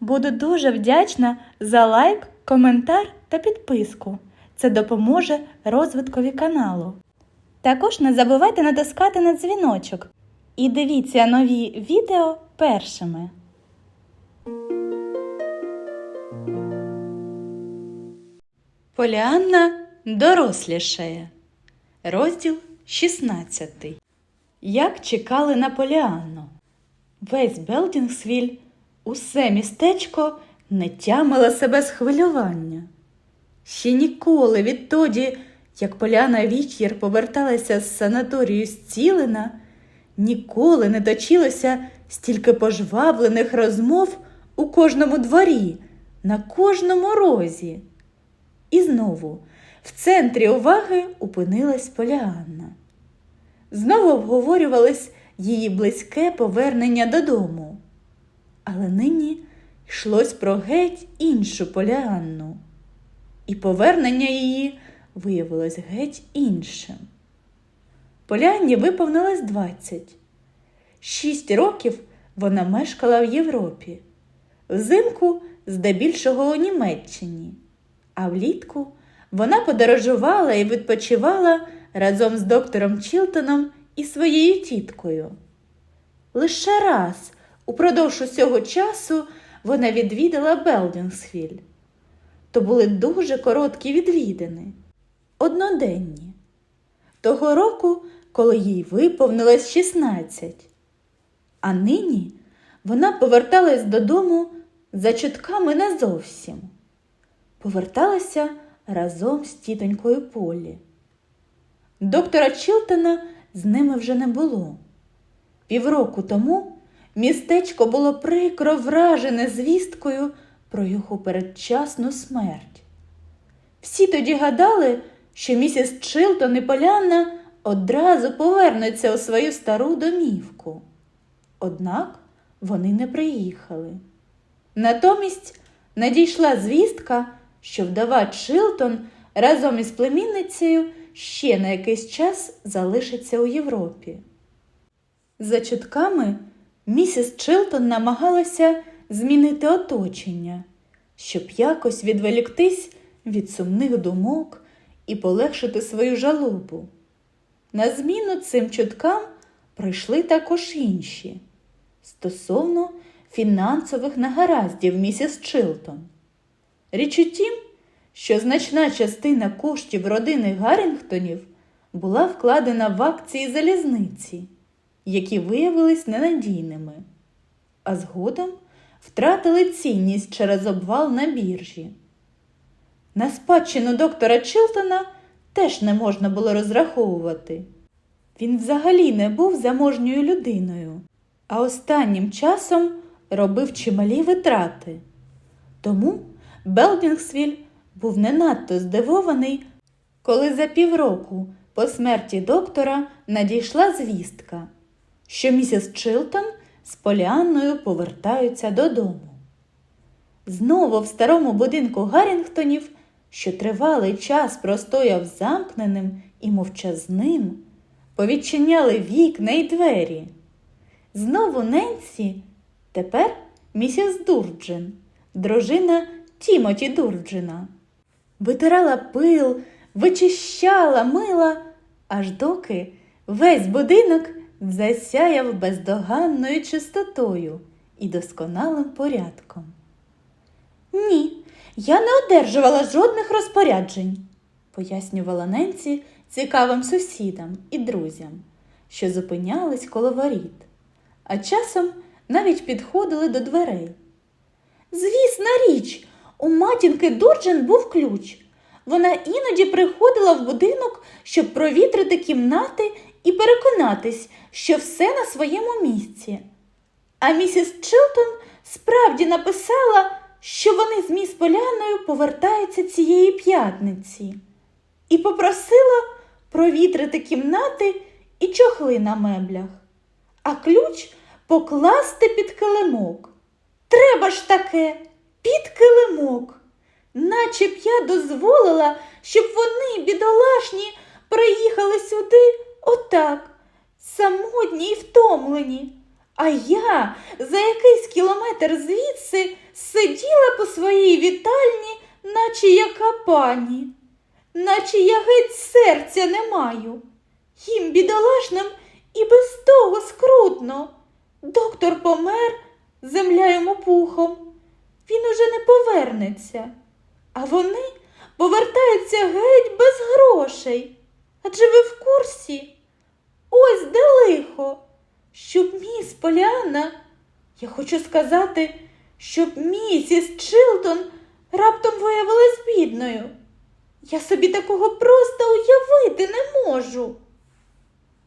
Буду дуже вдячна за лайк, коментар та підписку. Це допоможе розвиткові каналу. Також не забувайте натискати на дзвіночок і дивіться нові відео першими. Поліанна дорослішає. Розділ 16. Як чекали на Поліанну. Весь Белдінгсвіль, усе містечко не тямило себе з хвилювання. Ще ніколи відтоді, як Поляна Вічір поверталася з санаторію зцілена, ніколи не точилося стільки пожвавлених розмов у кожному дворі, на кожному розі. І знову в центрі уваги опинилась Поліанна. Знову обговорювалось її близьке повернення додому. Але нині йшлось про геть іншу Поліанну, і повернення її виявилось геть іншим. Поліанні виповнилось двадцять. Шість років вона мешкала в Європі, взимку здебільшого у Німеччині, а влітку вона подорожувала і відпочивала разом з доктором Чілтоном і своєю тіткою. Лише раз упродовж усього часу вона відвідала Белдінгсвіль. То були дуже короткі відвідини, одноденні. Того року, коли їй виповнилось 16. А нині вона поверталась додому за чутками не зовсім. Поверталася разом з тітонькою Полі. Доктора Чілтона з ними вже не було. Півроку тому містечко було прикро вражене звісткою про його передчасну смерть. Всі тоді гадали, що місіс Чилтон і Полянна одразу повернуться у свою стару домівку. Однак вони не приїхали. Натомість надійшла звістка, що вдова Чилтон разом із племінницею ще на якийсь час залишиться у Європі. За чутками, місіс Чилтон намагалася змінити оточення, щоб якось відволіктись від сумних думок і полегшити свою жалобу. На зміну цим чуткам прийшли також інші стосовно фінансових негараздів місіс Чилтон. Річ у тім, що значна частина коштів родини Гаррінгтонів була вкладена в акції залізниці, які виявились ненадійними, а згодом втратили цінність через обвал на біржі. На спадщину доктора Чилтона теж не можна було розраховувати. Він взагалі не був заможньою людиною, а останнім часом робив чималі витрати. Тому Белдінгсвіль був не надто здивований, коли за півроку по смерті доктора надійшла звістка, що місіс Чилтон з Поліанною повертаються додому. Знову в старому будинку Гаррінгтонів, що тривалий час простояв замкненим і мовчазним, повідчиняли вікна й двері. Знову Ненсі, тепер місіс Дурджин, дружина Тімоті Дурджина. Витирала пил, вичищала, мила, аж доки весь будинок засяяв бездоганною чистотою і досконалим порядком. Ні, я не одержувала жодних розпоряджень, пояснювала Ненці цікавим сусідам і друзям, що зупинялись коло воріт, а часом навіть підходили до дверей. Звісна річ, у матінки Дурджин був ключ. Вона іноді приходила в будинок, щоб провітрити кімнати і переконатись, що все на своєму місці. А місіс Чилтон справді написала, що вони з міс Поляною повертаються цієї п'ятниці, і попросила провітрити кімнати і чохли на меблях, а ключ покласти під килимок. Треба ж таке, під килимок. Наче б я дозволила, щоб вони, бідолашні, приїхали сюди отак, самотні і втомлені, А я за якийсь кілометр звідси сиділа по своїй вітальні, наче яка пані, наче я геть серця не маю. Їм, бідолашним, і без того скрутно. Доктор помер, земля йому пухом. Він уже не повернеться. А вони повертаються геть без грошей. Адже ви в курсі? Ось де лихо. Щоб міс Поліанна, я хочу сказати, щоб місіс Чилтон раптом виявилась бідною. Я собі такого просто уявити не можу.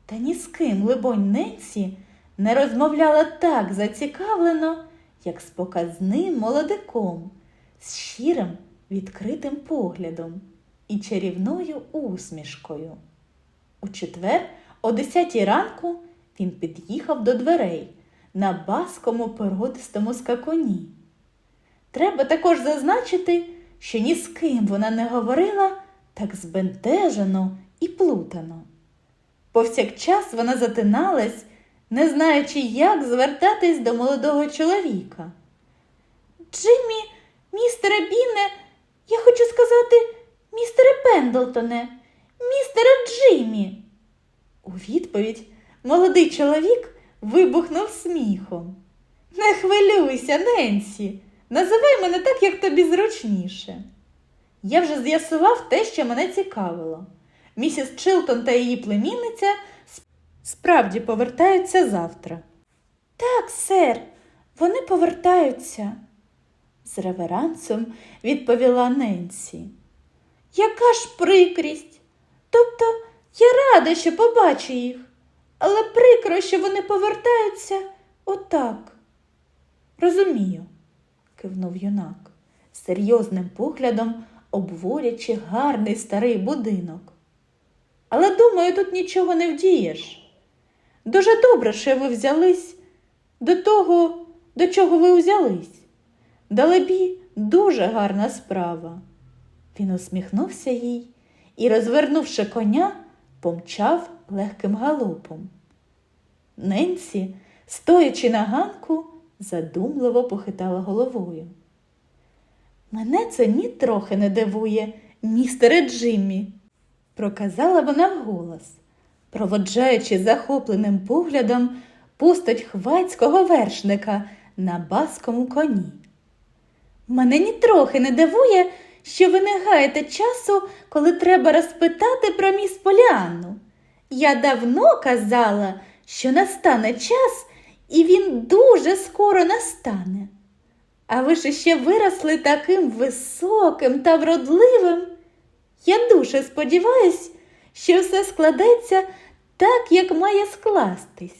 Та ні з ким, либонь, Ненсі не розмовляла так зацікавлено, як з показним молодиком, з щирим відкритим поглядом і чарівною усмішкою. У четвер, о десятій ранку, він під'їхав до дверей на баскому породистому скаконі. Треба також зазначити, що ні з ким вона не говорила так збентежено і плутано. Повсякчас вона затиналась, не знаючи, як звертатись до молодого чоловіка. Джиммі, містере Біне, я хочу сказати, містере Пендлтоне, містере Джиммі. У відповідь молодий чоловік вибухнув сміхом. Не хвилюйся, Ненсі, називай мене так, як тобі зручніше. Я вже з'ясував те, що мене цікавило. Місіс Чилтон та її племінниця справді повертаються завтра. Так, сер, вони повертаються, з реверансом відповіла Ненсі. Яка ж прикрість? Тобто я рада, що побачу їх, але прикро, що вони повертаються отак. Розумію, кивнув юнак, серйозним поглядом обворячи гарний старий будинок. Але, думаю, тут нічого не вдієш. Дуже добре, що ви взялись до того, до чого ви взялись. Далебі, дуже гарна справа. Він усміхнувся їй і, розвернувши коня, помчав легким галопом. Ненсі, стоячи на ганку, задумливо похитала головою. Мене це нітрохи не дивує, містере Джиммі, проказала вона вголос, проводжаючи захопленим поглядом постать хвацького вершника на баскому коні. Мене нітрохи не дивує, що ви не гаєте часу, коли треба розпитати про міс Поліанну. Я давно казала, що настане час, і він дуже скоро настане. А ви ж ще виросли таким високим та вродливим. Я дуже сподіваюсь, що все складеться так, як має скластись.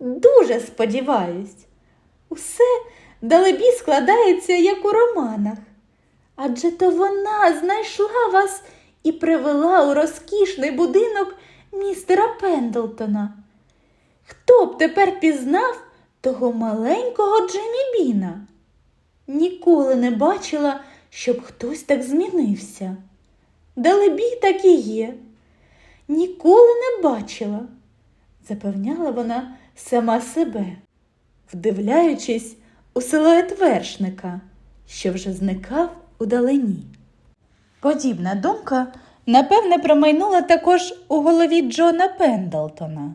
Дуже сподіваюсь. Усе далебі складається, як у романах. Адже то вона знайшла вас і привела у розкішний будинок містера Пендлтона. Хто б тепер пізнав того маленького Джиммі Біна? Ніколи не бачила, щоб хтось так змінився. Далебі так і є. Ніколи не бачила, запевняла вона сама себе, вдивляючись у силует вершника, що вже зникав удалині. Подібна думка, напевне, промайнула також у голові Джона Пендлтона,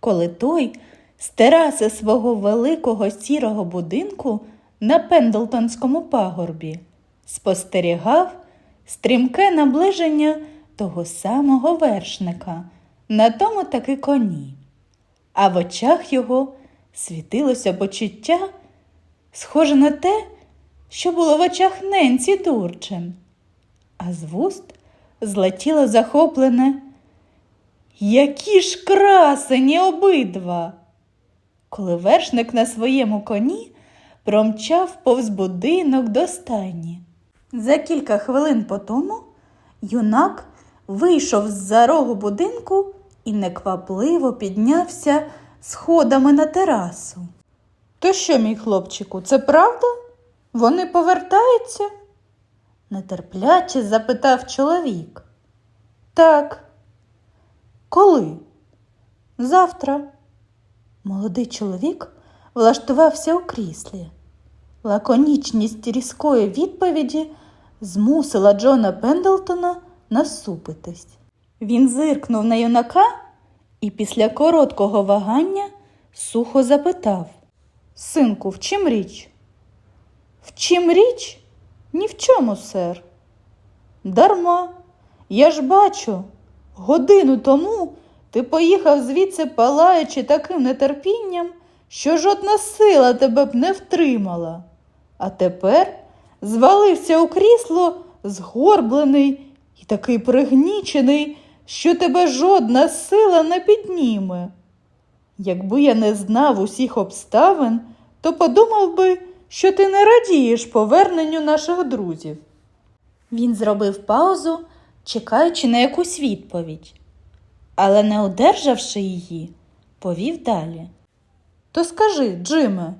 коли той з тераси свого великого сірого будинку на Пендлтонському пагорбі спостерігав стрімке наближення того самого вершника на тому таки коні, а в очах його світилося почуття, схоже на те, що було в очах Ненці Дурчен, а з вуст злетіло захоплене. Які ж красені обидва! Коли вершник на своєму коні промчав повз будинок до стайні. За кілька хвилин по тому юнак вийшов з-за рогу будинку і неквапливо піднявся сходами на терасу. То що, мій хлопчику, це правда? Вони повертаються? нетерпляче запитав чоловік. Так. Коли? Завтра. Молодий чоловік влаштувався у кріслі. Лаконічність різкої відповіді змусила Джона Пендлтона насупитись. Він зиркнув на юнака і після короткого вагання сухо запитав Синку, в чим річ? В чим річ? Ні в чому, сер. Дарма. Я ж бачу, годину тому ти поїхав звідси, палаючи таким нетерпінням, що жодна сила тебе б не втримала. А тепер звалився у крісло, згорблений і такий пригнічений, що тебе жодна сила не підніме. Якби я не знав усіх обставин, то подумав би, що ти не радієш поверненню наших друзів. Він зробив паузу, чекаючи на якусь відповідь, але, не одержавши її, повів далі. То скажи, Джиме,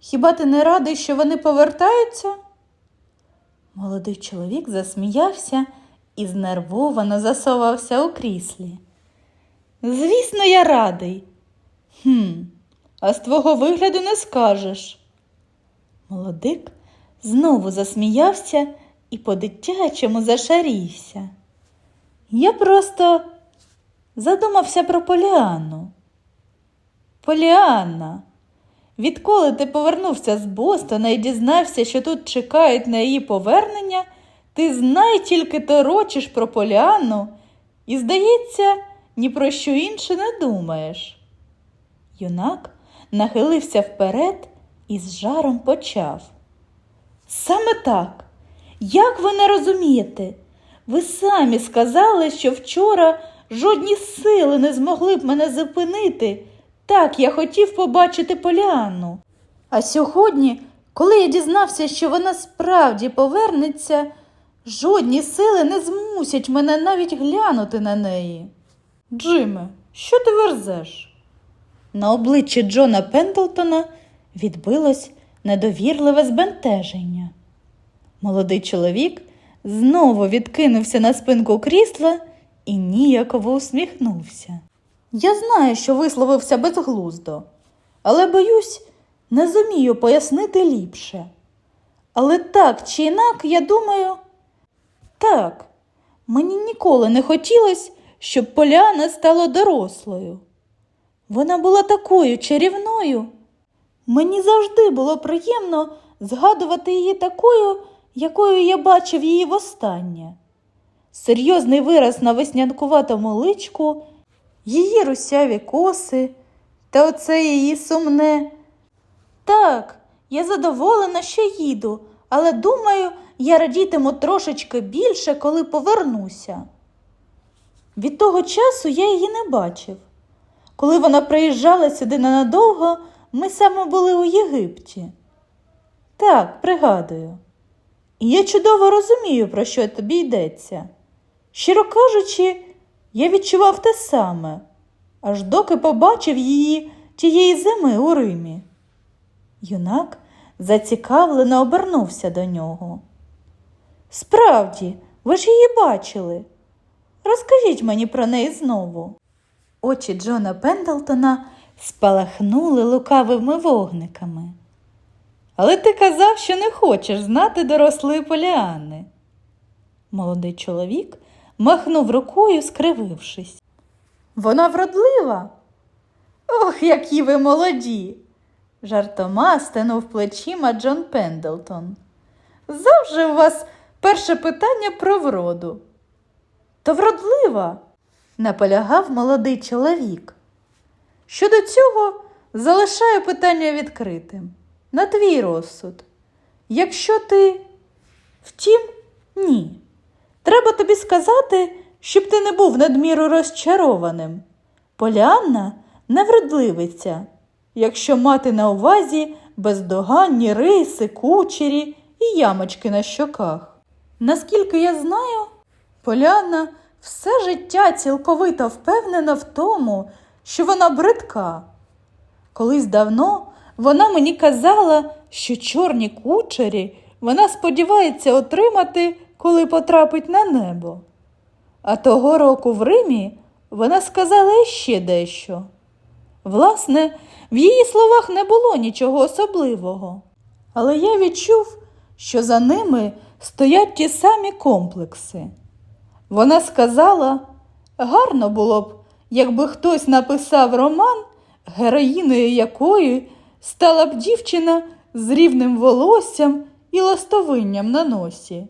хіба ти не радий, що вони повертаються? Молодий чоловік засміявся і знервовано засовався у кріслі. Звісно, я радий. Хм, а з твого вигляду не скажеш. Молодик знову засміявся і по-дитячому зашарівся. Я просто задумався про Поліанну. Поліанна, відколи ти повернувся з Бостона і дізнався, що тут чекають на її повернення, ти знай тільки торочиш про Поліанну і, здається, ні про що інше не думаєш. Юнак нахилився вперед і з жаром почав. Саме так. Як ви не розумієте? Ви самі сказали, що вчора жодні сили не змогли б мене зупинити. Так, я хотів побачити Поліанну. А сьогодні, коли я дізнався, що вона справді повернеться, жодні сили не змусять мене навіть глянути на неї. Джиме, що ти верзеш? На обличчі Джона Пендлтона відбилось недовірливе збентеження. Молодий чоловік знову відкинувся на спинку крісла і ніяково усміхнувся. Я знаю, що висловився безглуздо, але, боюсь, не зумію пояснити ліпше. Але так чи інак, я думаю, так, мені ніколи не хотілося, щоб Поляна стала дорослою. Вона була такою чарівною. Мені завжди було приємно згадувати її такою, якою я бачив її востаннє. Серйозний вираз на веснянкуватому личку, її русяві коси та оце її сумне. Так, я задоволена, що їду, але думаю, я радітиму трошечки більше, коли повернуся. Від того часу я її не бачив. Коли вона приїжджала сюди ненадовго, ми саме були у Єгипті. Так, пригадую. І я чудово розумію, про що тобі йдеться. Щиро кажучи, я відчував те саме, аж доки побачив її тієї зими у Римі. Юнак зацікавлено обернувся до нього. Справді, ви ж її бачили. Розкажіть мені про неї знову. Очі Джона Пендлтона спалахнули лукавими вогниками. Але ти казав, що не хочеш знати дорослої Поліанни. Молодий чоловік махнув рукою, скривившись. Вона вродлива. Ох, які ви молоді. жартома стенув плечима Джон Пендлтон. Завжди у вас перше питання про вроду. То вродлива, наполягав молодий чоловік. Щодо цього залишаю питання відкритим. На твій розсуд. Якщо ти. Втім, ні. Треба тобі сказати, щоб ти не був надміру розчарованим. Поліанна невродливиця, якщо мати на увазі бездоганні риси, кучері і ямочки на щоках. Наскільки я знаю, Поліанна все життя цілковито впевнена в тому, що вона бридка. Колись давно вона мені казала, що чорні кучері вона сподівається отримати, коли потрапить на небо. А того року в Римі вона сказала іще дещо. Власне, в її словах не було нічого особливого, але я відчув, що за ними стоять ті самі комплекси. Вона сказала, гарно було б, якби хтось написав роман, героїною якої стала б дівчина з рівним волоссям і ластовинням на носі.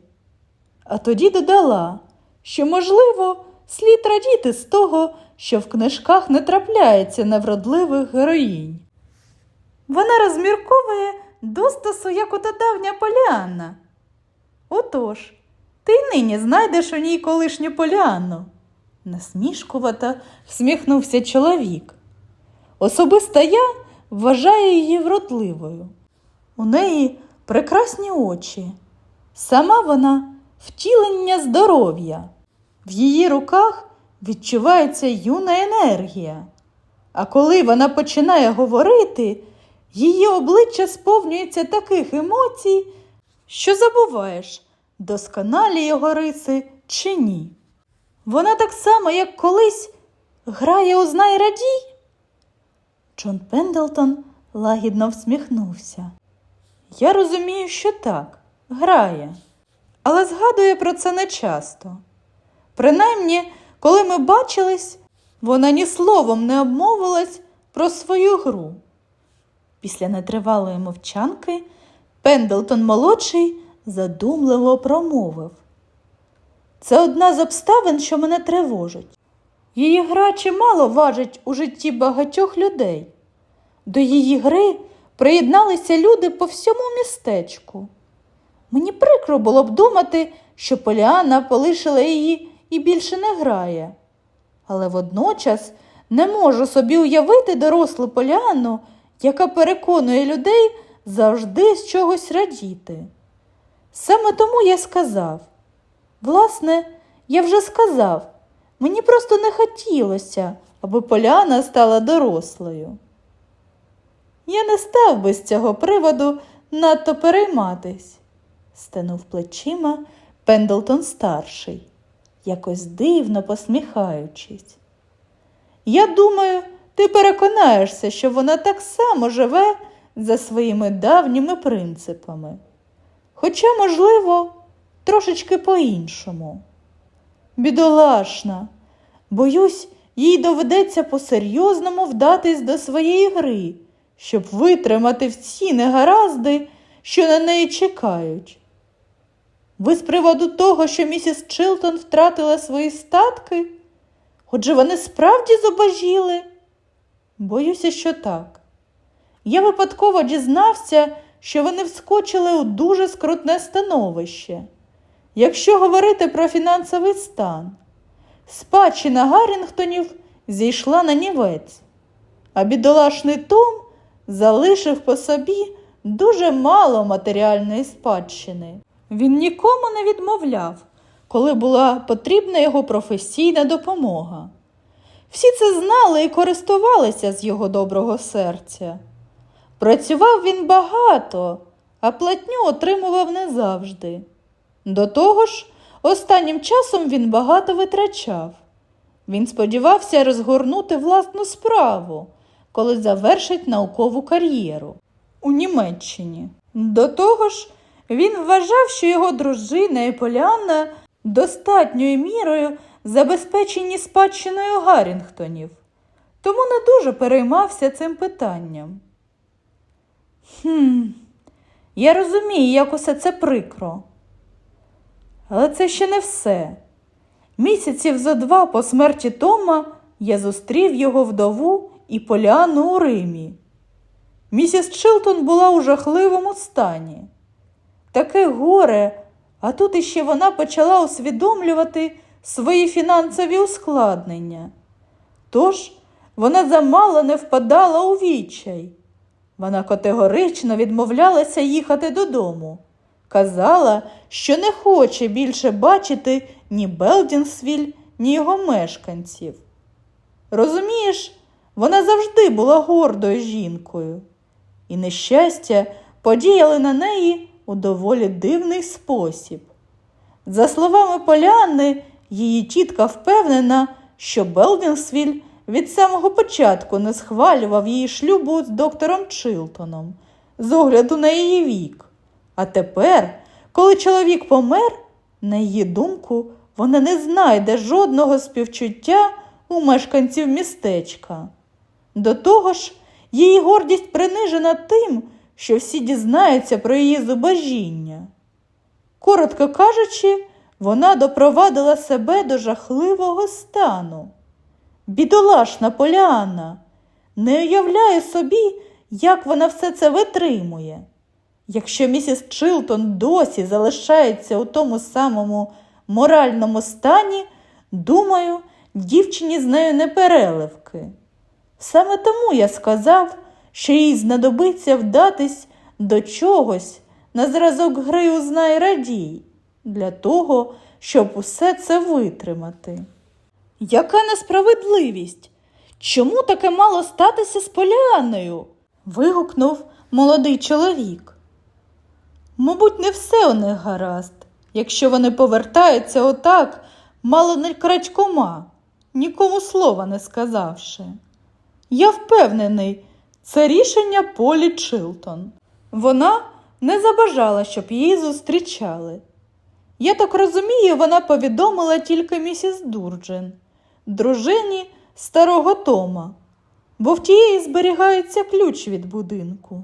А тоді додала, що, можливо, слід радіти з того, що в книжках не трапляється невродливих героїнь. Вона розмірковує достосу, як ото давня Поліанна. Отож, ти й нині знайдеш у ній колишню Поліанну. Насмішкувато всміхнувся чоловік. Особисто я вважаю її вродливою. У неї прекрасні очі. Сама вона втілення здоров'я. В її руках відчувається юна енергія. А коли вона починає говорити, її обличчя сповнюється таких емоцій, що забуваєш, досконалі його риси чи ні. Вона так само, як колись, грає у «Знай радій. Джон Пендлтон лагідно всміхнувся. Я розумію, що так, грає, але згадує про це нечасто. Принаймні, коли ми бачились, вона ні словом не обмовилась про свою гру. Після нетривалої мовчанки Пендлтон молодший задумливо промовив. Це одна з обставин, що мене тривожить. Її гра чимало важить у житті багатьох людей. До її гри приєдналися люди по всьому містечку. Мені прикро було б думати, що Поліана полишила її і більше не грає. Але водночас не можу собі уявити дорослу Поліану, яка переконує людей завжди з чогось радіти. Саме тому я сказав. Власне, я вже сказав, мені просто не хотілося, аби Поляна стала дорослою. Я не став би з цього приводу надто перейматись, стенув плечима Пендлтон старший, якось дивно посміхаючись. Я думаю, ти переконаєшся, що вона так само живе за своїми давніми принципами. Хоча, можливо, трошечки по-іншому. Бідолашна, боюсь, їй доведеться по-серйозному вдатись до своєї гри, щоб витримати всі негаразди, що на неї чекають. Ви з приводу того, що місіс Чилтон втратила свої статки? Отже, вони справді зубожіли? Боюся, що так. Я випадково дізнався, що вони вскочили у дуже скрутне становище. Якщо говорити про фінансовий стан, спадщина Гаррінгтонів зійшла на нівець, а бідолашний Том залишив по собі дуже мало матеріальної спадщини. Він нікому не відмовляв, коли була потрібна його професійна допомога. Всі це знали і користувалися з його доброго серця. Працював він багато, а платню отримував не завжди. До того ж, останнім часом він багато витрачав. Він сподівався розгорнути власну справу, коли завершить наукову кар'єру у Німеччині. До того ж, він вважав, що його дружина і Поліанна достатньою мірою забезпечені спадщиною Гаррінгтонів, тому не дуже переймався цим питанням. Хм, я розумію, як усе це прикро. Але це ще не все. Місяців за два по смерті Тома я зустрів його вдову і Поліану у Римі. Місіс Чилтон була у жахливому стані. Таке горе, а тут іще вона почала усвідомлювати свої фінансові ускладнення. Тож вона замало не впадала у відчай. Вона категорично відмовлялася їхати додому. Казала, що не хоче більше бачити ні Белдінсвіль, ні його мешканців. Розумієш, вона завжди була гордою жінкою, і нещастя подіяли на неї у доволі дивний спосіб. За словами Поляни, її тітка впевнена, що Белдінсвіль від самого початку не схвалював її шлюбу з доктором Чилтоном з огляду на її вік. А тепер, коли чоловік помер, на її думку, вона не знайде жодного співчуття у мешканців містечка. До того ж, її гордість принижена тим, що всі дізнаються про її зубожіння. Коротко кажучи, вона допровадила себе до жахливого стану. Бідолашна Поліанна, не уявляю собі, як вона все це витримує. Якщо місіс Чилтон досі залишається у тому самому моральному стані, думаю, дівчині з нею не переливки. Саме тому я сказав, що їй знадобиться вдатись до чогось на зразок гри «Узнай радій, для того, щоб усе це витримати. Яка несправедливість? Чому таке мало статися з Поліаною? вигукнув молодий чоловік. Мабуть, не все у них гаразд, якщо вони повертаються отак, мало не крадькома, нікому слова не сказавши. Я впевнений, це рішення Полі Чилтон. Вона не забажала, щоб її зустрічали. Я так розумію, вона повідомила тільки місіс Дурджен, дружині старого Тома, бо в тієї зберігається ключ від будинку.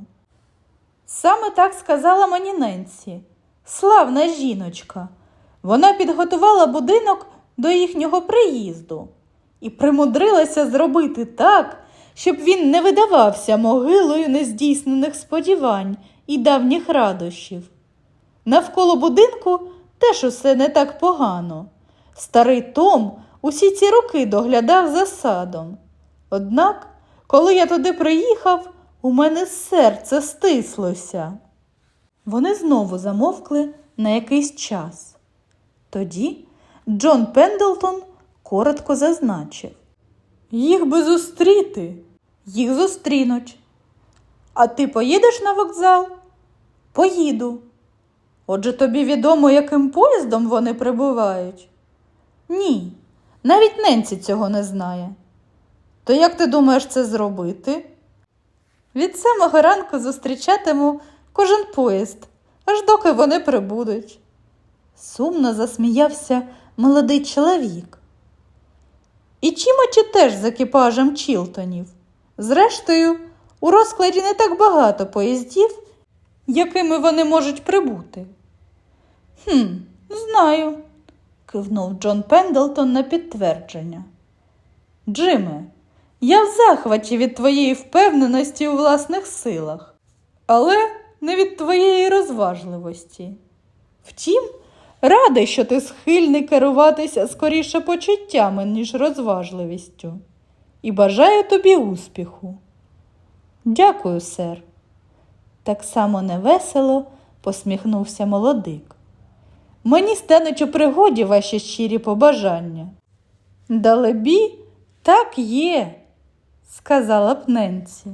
Саме так сказала мені Ненсі, славна жіночка. Вона підготувала будинок до їхнього приїзду і примудрилася зробити так, щоб він не видавався могилою нездійснених сподівань і давніх радощів. Навколо будинку теж усе не так погано. Старий Том усі ці роки доглядав за садом. Однак, коли я туди приїхав, у мене серце стислося. Вони знову замовкли на якийсь час. Тоді Джон Пендлтон коротко зазначив Їх би зустріти, їх зустрінуть. А ти поїдеш на вокзал? Поїду. Отже, тобі відомо, яким поїздом вони прибувають? Ні, навіть Ненці цього не знає. То як ти думаєш це зробити? Від самого ранку зустрічатиму кожен поїзд, аж доки вони прибудуть. Сумно засміявся молодий чоловік. І Чімочі теж з екіпажем Чілтонів. Зрештою, у розкладі не так багато поїздів, якими вони можуть прибути. Хм, знаю, кивнув Джон Пендлтон на підтвердження. Джиме, я в захваті від твоєї впевненості у власних силах, але не від твоєї розважливості. Втім, радий, що ти схильний керуватися скоріше почуттями, ніж розважливістю, і бажаю тобі успіху. Дякую, сер. Так само невесело посміхнувся молодик. Мені стануть у пригоді ваші щирі побажання. Далебі, так є, сказала б Ненсі.